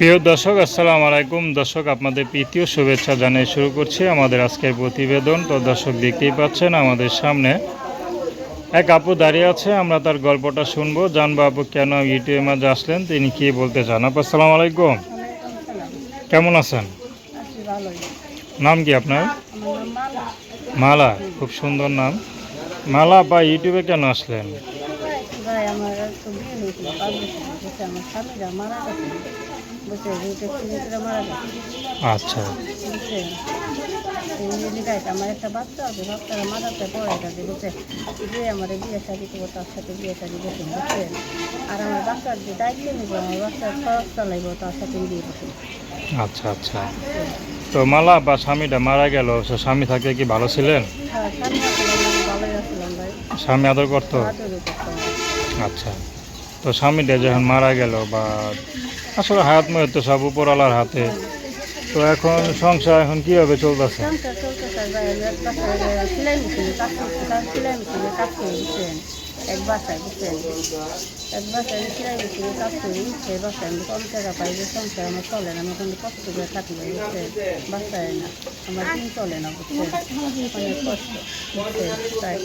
প্রিয় দর্শক, আসসালামু আলাইকুম। দর্শক, আপনাদের প্রীতীয় শুভেচ্ছা জানিয়ে শুরু করছি আমাদের আজকের প্রতিবেদন। তো দর্শক, দেখতেই পাচ্ছেন আমাদের সামনে এক আপু দাঁড়িয়ে আছে। আমরা তার গল্পটা শুনব। জানব আপু কেন ইউটিউবের মাঝে আসলেন, তিনি কি বলতে চান? আপু, আসসালামু আলাইকুম। কেমন আছেন? নাম কি আপনার? মালা। খুব সুন্দর নাম। মালা বা ইউটিউবে কেন আসলেন? মারা আচ্ছা আমার একটা বাচ্চা আছে বাচ্চারা মারাতে পড়ে গেছে বুঝছে যে আমার বিয়ে শাদি করব তার সাথে বিয়ে শাদি বসে বুঝছেন আর আমার বাচ্চার যে দায়িত্ব নিব আমার বাচ্চার খরচ চালাইব তার সাথে বিয়ে বসে আচ্ছা আচ্ছা তো মালা বা স্বামীটা মারা গেল স্বামী থাকে কি ভালো ছিলেন হ্যাঁ স্বামী আদর করতো আচ্ছা তো স্বামীটা যখন মারা গেল বা আসলে হাত মেয়ে তো সব উপরওয়ালার হাতে, তো এখন সংসার এখন কীভাবে চলতেছে? সংসার চলতেছে এক বাসায় বুঝছেন? এক বাসায় আমি মেশিনে কাজ করি, সেই বাসায় আমি কম টাকা পাই, যে সংসার আমার চলে না, আমি কষ্ট করে থাকি বুঝছেন? বাসায় না, আমার দিন চলে না, বুঝছেন? অনেক কষ্ট, বুঝছেন? তাই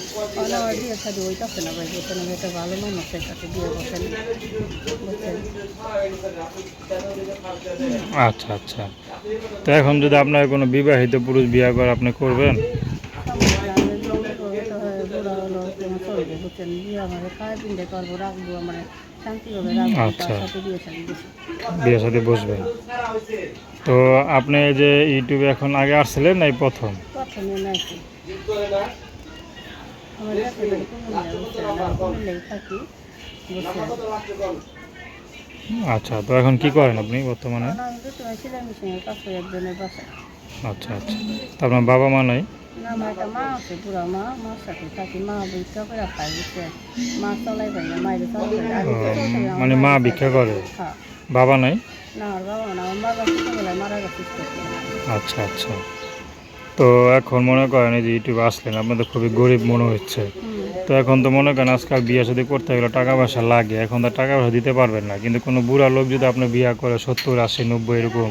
আমার সাথে ওইটাছে না ভাই, বুঝছেন? আমি একটা ভালো মানুষের সাথে বিয়ে বসেন বুঝছেন? আচ্ছা আচ্ছা। তো এখন যদি আপনার কোনো বিবাহিত পুরুষ বিয়ে করে আপনি করবেন? বুঝছেন বিয়ে আমার পিন্ডে করব রাখব আমার শান্তিভাবে রাখব। আচ্ছা। তার সাথে বিয়ে শাড়ি বসবেন তো আপনি যে ইউটিউবে এখন আগে আসছিলেন এই প্রথম? প্রথমে নাকি আমার দেশের বাড়ি কুমিল্লা বুঝছেন? থাকি আচ্ছা তো এখন কি করেন আপনি বর্তমানে? আচ্ছা আচ্ছা। তো আপনার বাবা মা নাই? সাথে মানে মা ভিক্ষা করে? বাবা নাই? আচ্ছা আচ্ছা। তো এখন মনে করেন এই যে ইউটিউবে আসলেন, আপনাদের খুবই গরিব মনে হচ্ছে। তো এখন তো মনে করেন আজকাল বিয়ে যদি করতে গেলে টাকা পয়সা লাগে, এখন তো টাকা পয়সা দিতে পারবেন না। কিন্তু কোনো বুড়া লোক যদি আপনি বিয়ে করে সত্তর, আশি, নব্বই এরকম,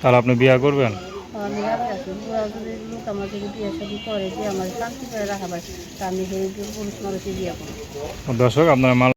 তাহলে আপনি বিয়ে করবেন? আমি আবার আছি। বুড়া যদি লোক আমার যদি বিয়ে শাদি করে যে আমার শান্তি করে রাখাবার তা আমি সেই পুরুষ মানুষই বিয়ে করি দর্শক, আপনারা